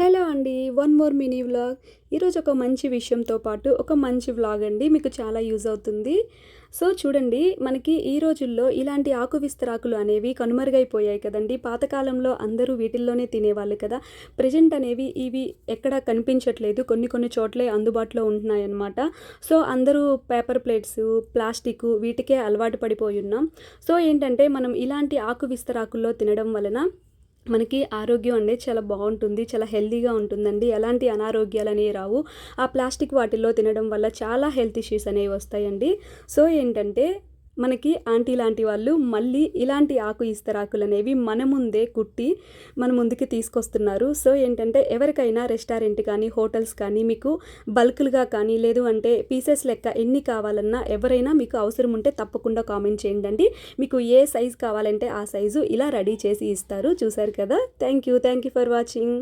Hello అండి one more mini vlog. ఈరోజు ఒక మంచి విషయంతో పాటు ఒక మంచి వ్లాగ్ అండి మీకు చాలా యూజ్ అవుతుంది. సో చూడండి మనకి ఈ రోజుల్లో ఇలాంటి ఆకు విస్తరాకులు అనేవి కనుమరుగైపోయాయి కదండి. పాతకాలంలో అందరూ వీటిల్లోనే తినేవాళ్ళు కదా. ప్రజెంట్ అనేవి ఇవి ఎక్కడ కనిపించట్లేదు. కొన్ని కొన్ని చోట్లే అందుబాటులో ఉంటున్నాయన్నమాట. సో అందరూ పేపర్ ప్లేట్స్ ప్లాస్టిక్ వీటికే అలవాటు పడిపోయి ఉన్నాం. సో ఏంటంటే మనం ఇలాంటి ఆకు విస్తరాకుల్లో తినడం వలన మనకి ఆరోగ్యం అనేది చాలా బాగుంటుంది చాలా హెల్తీగా ఉంటుందండి. ఎలాంటి అనారోగ్యాలు అనేవి రావు. ఆ ప్లాస్టిక్ వాటిల్లో తినడం వల్ల చాలా హెల్త్ ఇష్యూస్ అనేవి వస్తాయండి. సో ఏంటంటే మనకి ఆంటీ లాంటి వాళ్ళు మళ్ళీ ఇలాంటి ఆకు ఇస్తరాకులు అనేవి మన ముందే కుట్టి మన ముందుకి తీసుకొస్తున్నారు. సో ఏంటంటే ఎవరికైనా రెస్టారెంట్ కానీ హోటల్స్ కానీ మీకు బల్క్లుగా కానీ లేదు అంటే పీసెస్ లెక్క ఎన్ని కావాలన్నా ఎవరైనా మీకు అవసరం ఉంటే తప్పకుండా కామెంట్ చేయండి మీకు ఏ సైజు కావాలంటే ఆ సైజు ఇలా రెడీ చేసి ఇస్తారు. చూసారు కదా? Thank you thank you for watching.